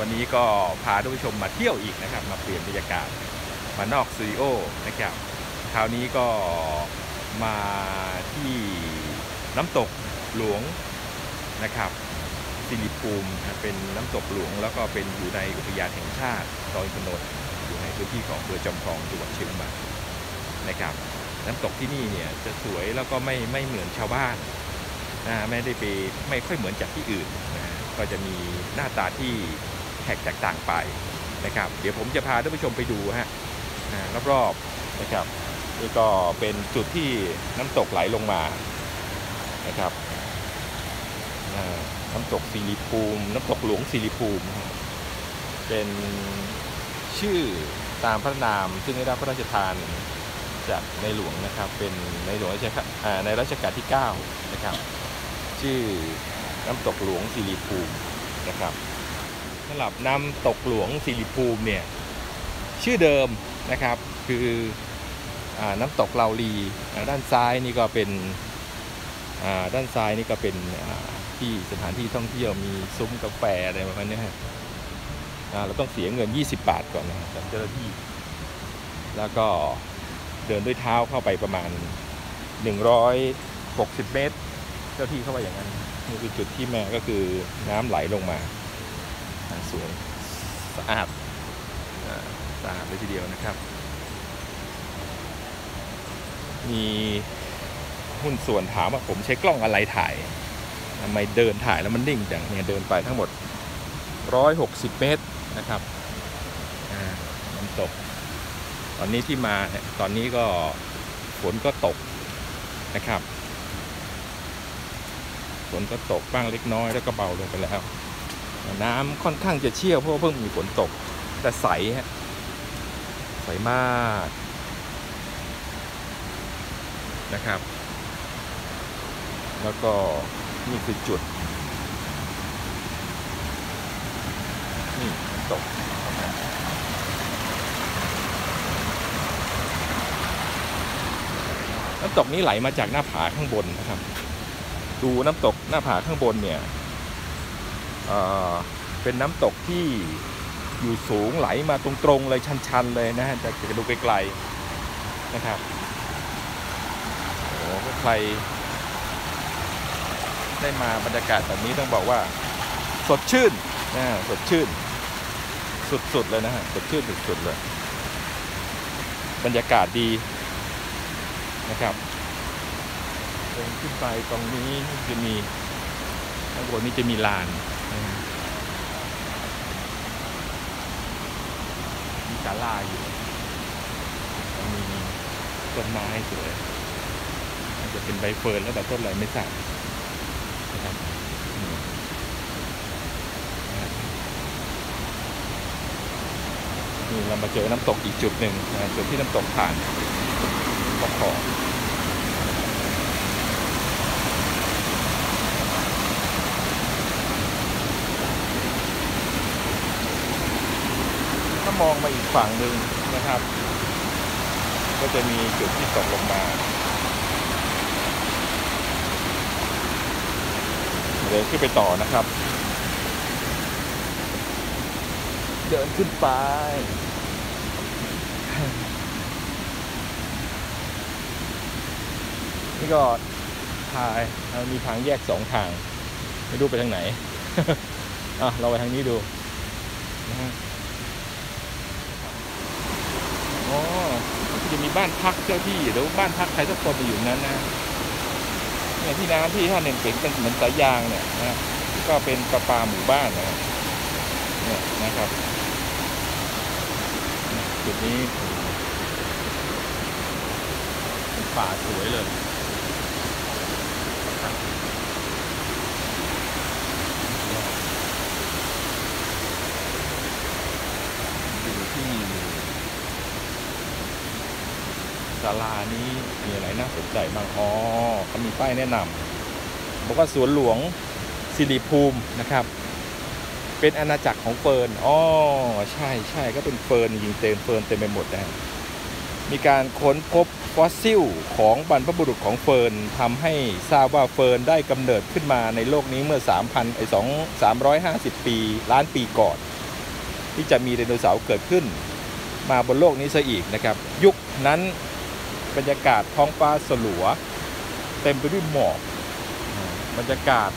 วันนี้ก็พาท่านผู้ชมมาเที่ยวอีกนะครับ มาเปลี่ยนบรรยากาศมานอกสตูดิโอนะครับคราวนี้ก็มาที่น้ำตกหลวงนะครับสิริภูมิเป็นน้ำตกหลวง แล้วก็เป็นอยู่ในอุทยานแห่งชาติดอยพนนอยู่ในพื้นที่ของอำเภอจอมทองจังหวัดเชียงใหม่นะครับ น้ำตกที่นี่เนี่ยจะสวยแล้วก็ไม่ไม่เหมือนชาวบ้านนะไม่ได้ไปไม่ค่อยเหมือนจากที่อื่นนะก็จะมีหน้าตาที่ แตกต่างไปนะครับ เดี๋ยวผมจะพาท่านผู้ชมไปดูฮะรอบๆนะครับนี่ก็เป็นจุดที่น้ำตกไหลลงมานะครับน้ำตกสิริภูมิ น้ำตกหลวงสิริภูมิ เป็นชื่อตามพระนามซึ่งได้รับพระราชทานจากในหลวงนะครับ เป็นในหลวงรัชกาลในรัชกาลที่ 9 นะครับ ชื่อน้ำตกหลวงสิริภูมินะครับ สำหรับน้ำตกหลวงสิริภูมิเนี่ยชื่อเดิมนะครับคืออน้ำตกเลาลีด้านซ้ายนี่ก็เป็นด้านซ้ายนี่ก็เป็นที่สถานที่ท่องเที่ยวมีซุ้มกาแฟอะไรประมาณนี้ฮะเราต้องเสียเงิน 20 บาทก่อนนะจากเจ้าหน้าที่ แล้วก็เดินด้วยเท้าเข้าไปประมาณ 160 เมตร เจ้าที่เข้าไปอย่างนั้นนี่คือจุดที่แม่ก็คือน้ำไหลลงมา สวยสะอาดสะอาดเลยทีเดียวนะครับ มีหุ้นส่วนถามว่าผมใช้กล้องอะไรถ่ายทำไมเดินถ่ายแล้วมันนิ่งจังเนี่ยเดินไปทั้งหมด 160 เมตรนะครับน้ำตก ตอนนี้ที่มาเนี่ยตอนนี้ก็ฝนก็ตกนะครับฝนก็ตกบ้างเล็กน้อยแล้วก็เบาลงไปแล้ว น้ำค่อนข้างจะเชี่ยวเพราะว่าเพิ่งมีฝนตก แต่ใสฮะใสมากนะครับ แล้วก็นี่คือจุด นี่ตกน้ำตกนี้ไหลมาจากหน้าผาข้างบนนะครับ ดูน้ำตกหน้าผาข้างบนเนี่ย เป็นน้ำตกที่อยู่สูงไหลมาตรงๆเลยชันๆเลยนะฮะจะจะดูไกลๆนะครับโอ้โหใคร ได้มาบรรยากาศแบบนี้ต้องบอกว่า สดชื่นนะสดชื่น สุดๆเลยนะฮะสดชื่นสุดๆเลย บรรยากาศดีนะครับเดินขึ้นไปตรงนี้จะมีข้างบนนี้จะมีลาน มีศาลาอยู่มีต้นไม้สวยอาจจะเป็นใบเฟิร์นแล้วแต่ต้นอะไรไม่ทราบนะครับนี่เรามาเจอน้ำตกอีกจุดหนึ่งจุดที่น้ำตกผ่านก็ขอ มองมาอีกฝั่งหนึ่งนะครับ ก็จะมีจุดที่ตกลงมาเดินขึ้นไปต่อนะครับ เดินขึ้นไปนี่ก็ทายมีทางแยกสองทาง ไม่รู้ไปทางไหน อะ เราไปทางนี้ดูนะฮะอ๋อ จะมีบ้านพักเจ้าที่หรือบ้านพักใครสักคนไปอยู่นั้นนะเนี่ยที่น้ำที่ท่านเห็นเป็นเป็นเหมือนสายยางเนี่ยนะก็เป็นประปาหมู่บ้านนะเนี่ยนะครับจุดนี้ป่าสวยเลยที่ ศาลานี้มีอะไรน่าสนใจบ้างอ๋อเขามีป้ายแนะนำบอกว่าสวนหลวงสิริภูมินะครับ เป็นอาณาจักรของเฟิร์นอ๋อใช่ใช่ก็เป็นเฟิร์นยิงเต็มเฟิร์นเต็มไปหมดนะมีการค้นพบฟอสซิลของบรรพบุรุษของเฟิร์นทำให้ทราบว่าเฟิร์นได้กำเนิดขึ้นมาในโลกนี้เมื่อ 3,000ไอ้2 350 ปี ล้านปีก่อน ที่จะมีไดโนเสาร์เกิดขึ้น มาบนโลกนี้ซะอีกนะครับ ยุคนั้น บรรยากาศท้องฟ้าสลัว เต็มไปด้วยหมอกบรรยากาศ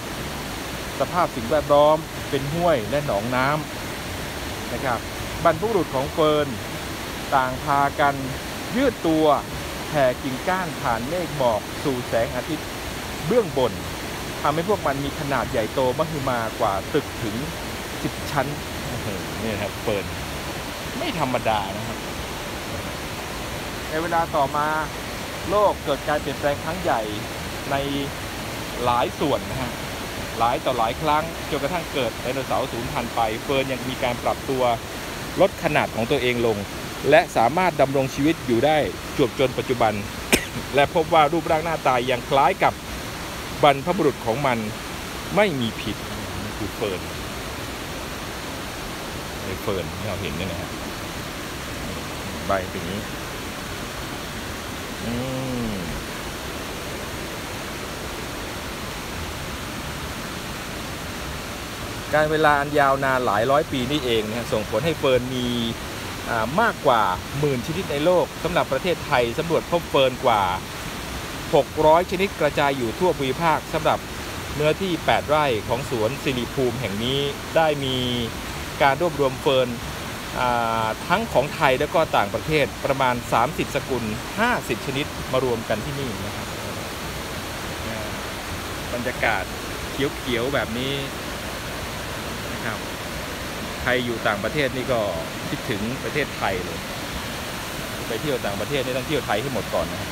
สภาพสิ่งแวดล้อมเป็นห้วยและหนองน้ำนะครับบรรพบุรุษของเฟิร์นต่างพากันยืดตัวแผ่กิ่งก้านผ่านเมฆหมอกสู่แสงอาทิตย์เบื้องบนทำให้พวกมันมีขนาดใหญ่โตมหึมากว่าตึกถึง 10 ชั้นนี่นะครับเฟิร์นไม่ธรรมดานะครับ ในเวลาต่อมาโลกเกิดการเปลี่ยนแปลงครั้งใหญ่ในหลายส่วนนะฮะหลายต่อหลายครั้งจนกระทั่งเกิดไดโนเสาร์สูญพันธุ์ไป เฟิร์นยังมีการปรับตัวลดขนาดของตัวเองลง และสามารถดำรงชีวิตอยู่ได้จวบจนปัจจุบัน และพบว่ารูปร่างหน้าตายังคล้ายกับบรรพบุรุษของมันไม่มีผิดคือเฟิร์นไอเฟิร์นที่เราเห็นเนี่ยนะฮะใบเป็นอย่างนี้ การเวลาอันยาวนานหลายร้อยปีนี่เองนะส่งผลให้เฟิร์นมีมากกว่าหมื่นชนิดในโลกสำหรับประเทศไทยสำรวจพบเฟิร์นกว่า 600 ชนิดกระจายอยู่ทั่วภูมิภาคสำหรับเนื้อที่ 8 ไร่ของสวนสิริภูมิแห่งนี้ได้มีการรวบรวมเฟิร์น ทั้งของไทยและก็ต่างประเทศประมาณ 30 สกุล 50 ชนิดมารวมกันที่นี่นะครับบรรยากาศเขียวๆแบบนี้นะครับใครอยู่ต่างประเทศนี่ก็คิดถึงประเทศไทยเลย ไปเที่ยวต่างประเทศนี่ต้องเที่ยวไทยให้หมดก่อนนะครับ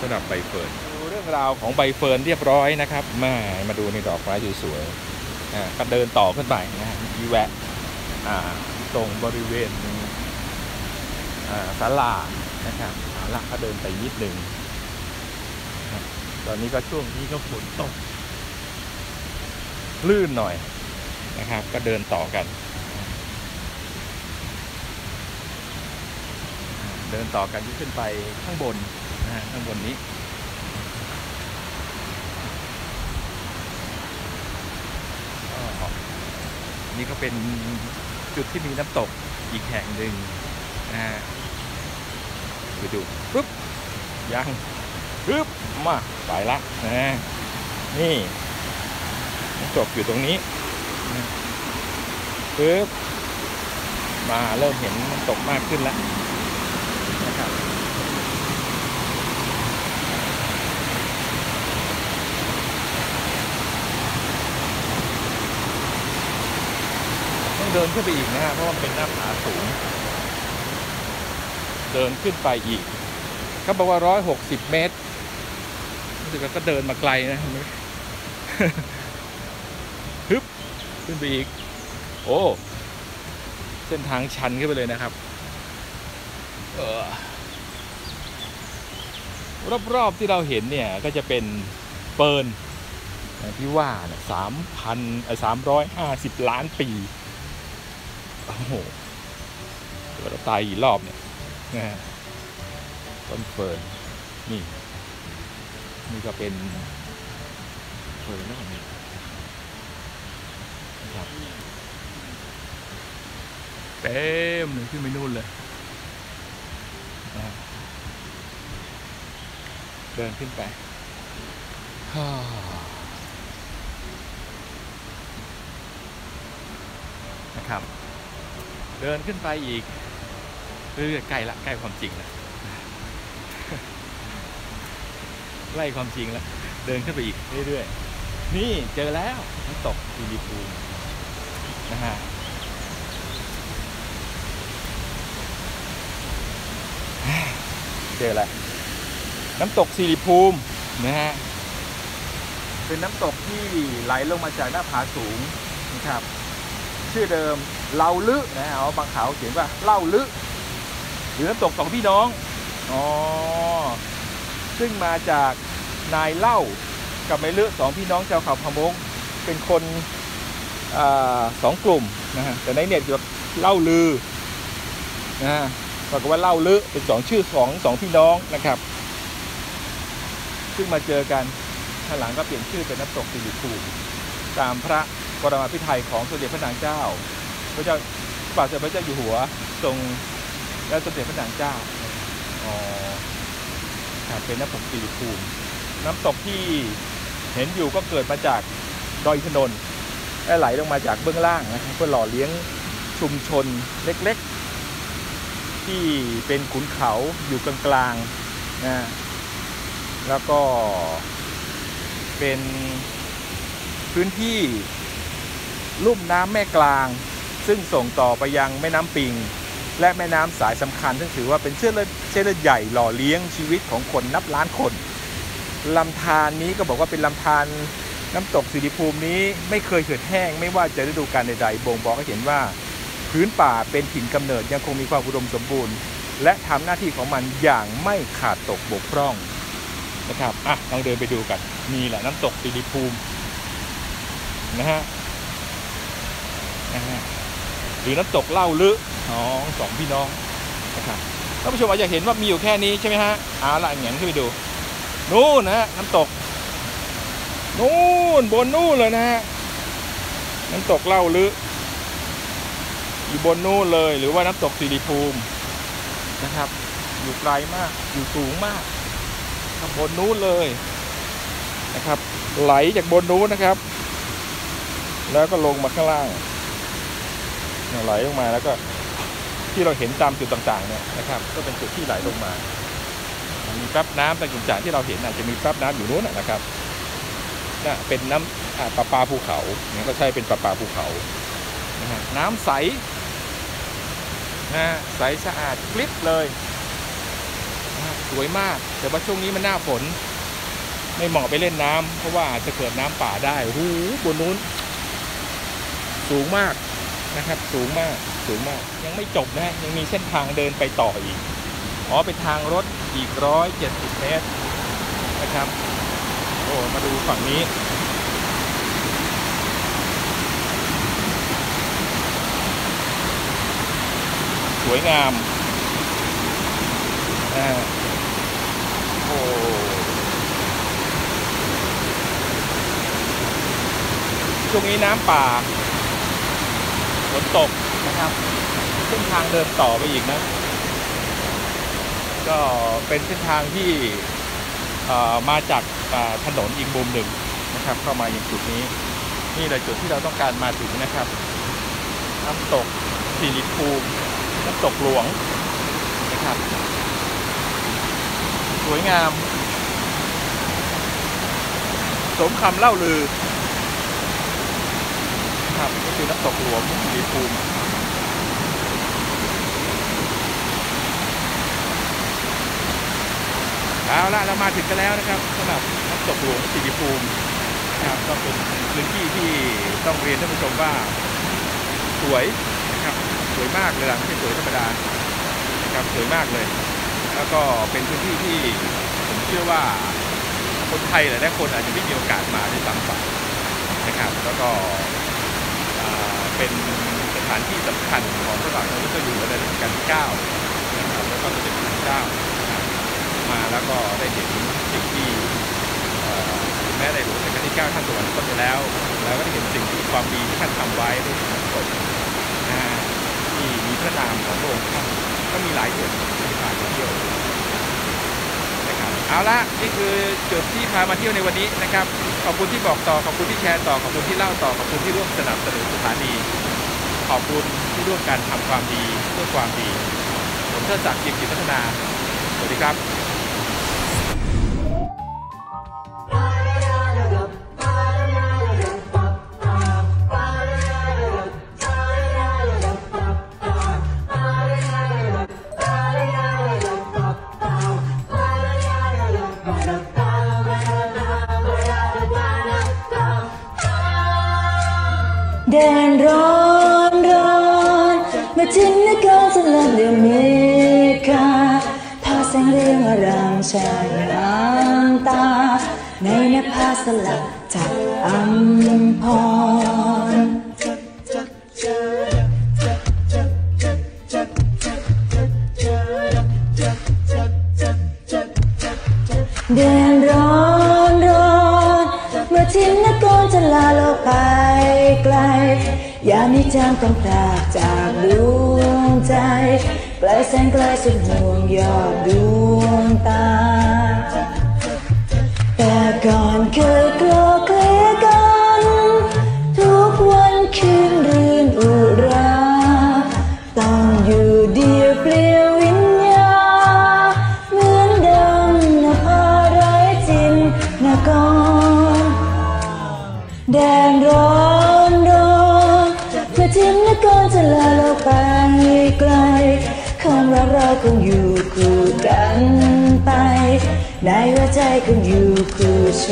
สำหรับใบเฟิร์นดูเรื่องราวของใบเฟิร์นเรียบร้อยนะครับมามาดูในดอกไม้สวยๆอ่าก็เดินต่อขึ้นไปนะฮะอีแวะ ตรงบริเวณอ่าศาลานะครับศาลาก็เดินไปนิดหนึ่งตอนนี้ก็ช่วงนี้ก็ฝนตกลื่นหน่อยนะครับ ก็เดินต่อกัน เดินต่อกันที่ขึ้นไปข้างบนนะฮะข้างบนนี้นี่ก็เป็น จุดที่มีน้ำตกอีกแห่งหนึ่งนะฮะไปดูปึ๊บยังปึ๊บมาไปละนะนี่น้ำตกอยู่ตรงนี้ปึ๊บมาเริ่มเห็นน้ำตกมากขึ้นแล้วนะครับต้อง เดินขึ้นไปอีกนะฮะเพราะว่ามันเป็นหน้าผาสูง เดินขึ้นไปอีกเขาบอกว่าร้อยหกสิบเมตรรู้สึกว่าก็เดินมาไกลนะฮึบขึ้นไปอีก โอ้เส้นทางชันขึ้นไปเลยนะครับเออรอบๆที่เราเห็นเนี่ยก็จะเป็นเปิร์นอย่างที่ว่าสามพันสามร้อยห้าสิบล้านปี โอ้โหเราตายกี่รอบเนี่ยนะฮะต้นเฟิร์นนี่ นี่ก็เป็นเฟิร์นแล้วนี่ครับเต็มเลยขึ้นไปนู่นเลยนะฮะเดินขึ้นไปฮ่านะครับ เดินขึ้นไปอีกเรื่อยๆใกล้ละใกล้ความจริงละใกล้ความจริงล้วเดินขึ้นไปอีกเรื่อยๆนี่เจอแล้วน้ำตกซีรีภูมินะฮะเจอแล้วน้ำตกซีรีภูมินะฮะเป็นน้ำตกที่ไหลลงมาจากหน้าผาสูงนะครับ ชื่อเดิมเล่าลึนะฮะเอาบางขาวเขียนว่าเล่าลึหรือน้ำตกสองพี่น้องอ๋อซึ่งมาจากนายเล่ากับไม่เลือสองพี่น้องชาวเขาพะมงเป็นคนอสองกลุ่มนะฮะแต่ในเน็ตอยู่เล่าลือนะฮะปรากว่าเล่าลึเป็นสองชื่อของสองพี่น้องนะครับ ซึ่งมาเจอกันข้างหลังก็เปลี่ยนชื่อเป็นน้ำตกสิริภูมิตามพระ ปรมาภิไธยของสมเด็จพระนางเจ้า พระเจ้าพระบาทสมเด็จพระเจ้าอยู่หัวทรงและสมเด็จพระนางเจ้าอ๋อเป็นน้ำตกสิริภูมิ น้ำตกที่เห็นอยู่ก็เกิดมาจากดอยอินนท์และไหลลงมาจากเบื้องล่างนะครับเพื่อหล่อเลี้ยงชุมชนเล็กๆ ที่เป็นขุนเขาอยู่กลางๆนะแล้วก็เป็นพื้นที่ ลุ่มน้ำแม่กลาง ซึ่งส่งต่อไปยังแม่น้ำปิง และแม่น้ำสายสำคัญ ซึ่งถือว่าเป็นเชื้อเลือดเชื้อเลือดใหญ่หล่อเลี้ยงชีวิตของคนนับล้านคนลำธารนี้ก็บอกว่าเป็นลำธารน้ำตกสิริภูมินี้ไม่เคยเหือดแห้ง ไม่ว่าจะฤดูกาลใดๆบ่งบอกให้เห็นว่า พื้นป่าเป็นถิ่นกำเนิดยังคงมีความอุดมสมบูรณ์ และทำหน้าที่ของมันอย่างไม่ขาดตกบกพร่องนะครับอะลองเดินไปดูกันนี่แหละน้ำตกสิริภูมินะฮะ นะฮะหรือน้ำตกเล่าลึน้องสองพี่น้องนะครับท่านผู้ชมอาจจะเห็นว่ามีอยู่แค่นี้ใช่ไหมฮะเอาละเหงียนขึ้นไปดู นู่นนะฮะน้ำตก นู่นบนนู่นเลยนะฮะน้ำตกเล่าลึอยู่บนนู่นเลยหรือว่าน้ำตกสิริภูมินะครับ อยู่ไกลมากอยู่สูงมากข้างบนนู้นเลยนะครับ ไหลจากบนนู้นนะครับ แล้วก็ลงมาข้างล่าง ไหลลงมาแล้วก็ที่เราเห็นตามจุดต่างๆเนี่ยนะครับ ก็เป็นจุดที่ไหลลงมา มีแป๊บน้ำต่างๆที่เราเห็นอาจจะมีแป๊บน้ำอยู่นู้นนะครับน่ะเป็นน้ำอ่าประปาภูเขาเนี่ยก็ใช่เป็นประปาภูเขานะฮะน้ำใสนะฮะใสสะอาดคลิปเลยนะสวยมาก แต่ว่าช่วงนี้มันหน้าฝน ไม่เหมาะไปเล่นน้ำเพราะว่าอาจจะเกิดน้ำป่าได้โอ้โหบนนู้น สูงมาก นะครับ สูงมากสูงมากยังไม่จบนะยังมีเส้นทางเดินไปต่ออีกอ๋อเป็นทางรถอีกร้อยเจ็ดสิบเมตรนะครับโอ้มาดูฝั่งนี้สวยงามอ่าโอ้ช่วงนี้น้ำป่า ฝนตกนะครับเส้นทางเดินต่อไปอีกนะ ก็เป็นเส้นทางที่มาจากถนนอีกมุมหนึ่งนะครับ เข้ามาอย่างจุดนี้ นี่แหละจุดที่เราต้องการมาถึงนะครับน้ำตกสิริภูมิน้ำตกหลวงนะครับ สวยงาม สมคำเล่าลือ ครับนี่คือน้ำตกหลวงสิริภูมิเอาละเรามาถึงกันแล้วนะครับสำหรับน้ำตกหลวงสิริภูมินะครับก็เป็นพื้นที่ที่ต้องเรียนท่านผู้ชมว่าสวยนะครับสวยมากเลยล่ะไม่ใช่สวยธรรมดานะครับสวยมากเลย แล้วก็เป็นพื้นที่ที่ผมเชื่อว่าคนไทยหลายๆคนอาจจะไม่มีโอกาสมาด้วยซ้ำไปนะครับ แล้วก็านที่สำคัญของพระบาทสมเด็จพระอยู่หัวในรัชกาลที่9นะครับแล้วก็สมเด็จพระนางเจ้ามาแล้วก็ได้เห็นสิ่งที่เอ่อแม้ในหลวงรัชกาลที่9ท่านสวรรคตไปแล้ว แล้วก็ได้เห็นสิ่งที่ความดีที่ท่านทำไว้ด้วยน้ำตกนะฮะที่มีพระนามของพระองค์ท่านก็มีหลายจุดที่พาไปเที่ยวนะครับเอาละนี่คือจุดที่พามาเที่ยวในวันนี้นะครับ ขอบคุณที่บอกต่อขอบคุณที่แชร์ต่อขอบคุณที่เล่าต่อขอบคุณที่ร่วมสนับสนุนสถานี ขอบคุณที่ร่วมกันทำความดีเพื่อความดีผมเทิดศักดิ์ยิมกิจพัฒนา สวัสดีครับแดนร้อ 미카 파생링어랑 샤양다 내내 파슬라 자 암폰 댄런런 마침 나 꼰절라로 바이 ยามนี้จางต้องพลากจากดวงใจ ไกลแสนไกลสุดห่วงยอดดวงตา แต่ก่อนเคยกลัวเกลีย หัวใจ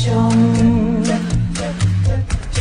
คงอยู่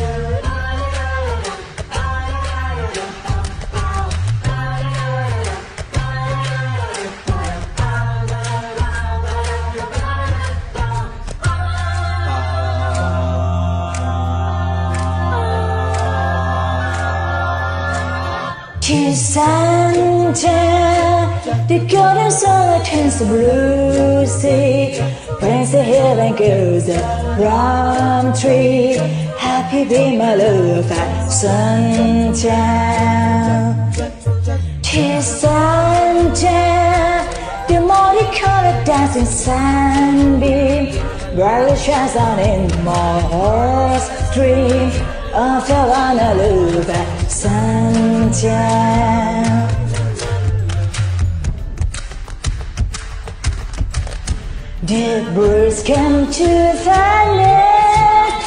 The golden sun turns to blue sea Brings the hill and goes the plum tree Happy be my love at sundown Till sundown The multicolored dancing sunbeam Brightly shines on in my heart's dream Of the one I love at sundown The birds come to the net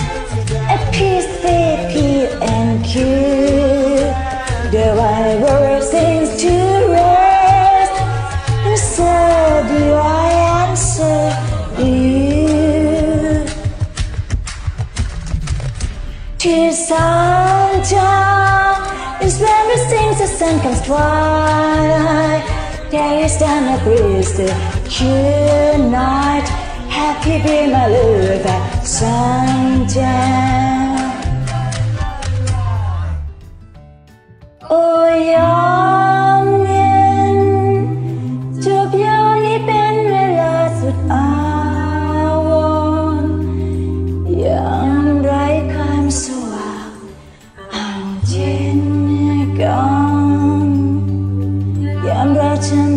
At peace they peel and cue The wild bird sings to rest. And so do I answer you. To sundown is when we sing the sun comes twilight taste and a breeze to night. Happy be my love, sunshine.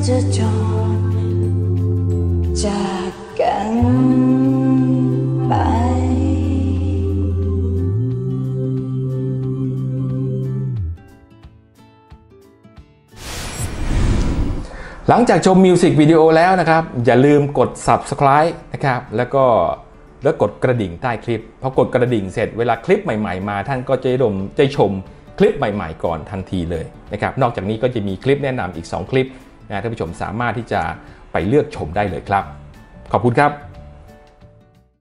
จะจรจากกันไปหลังจากชมมิวสิกวิดีโอแล้วนะครับ อย่าลืมกด subscribe นะครับ แล้วก็แล้วกดกระดิ่งใต้คลิปพอกดกระดิ่งเสร็จเวลาคลิปใหม่ๆ มาท่านก็จะได้ดมจะชมคลิปใหม่ๆ ก่อนทันทีเลยนะครับ นอกจากนี้ก็จะมีคลิปแนะนำอีก 2 คลิป นะท่านผู้ชมสามารถที่จะไปเลือกชมได้เลยครับ ขอบคุณครับ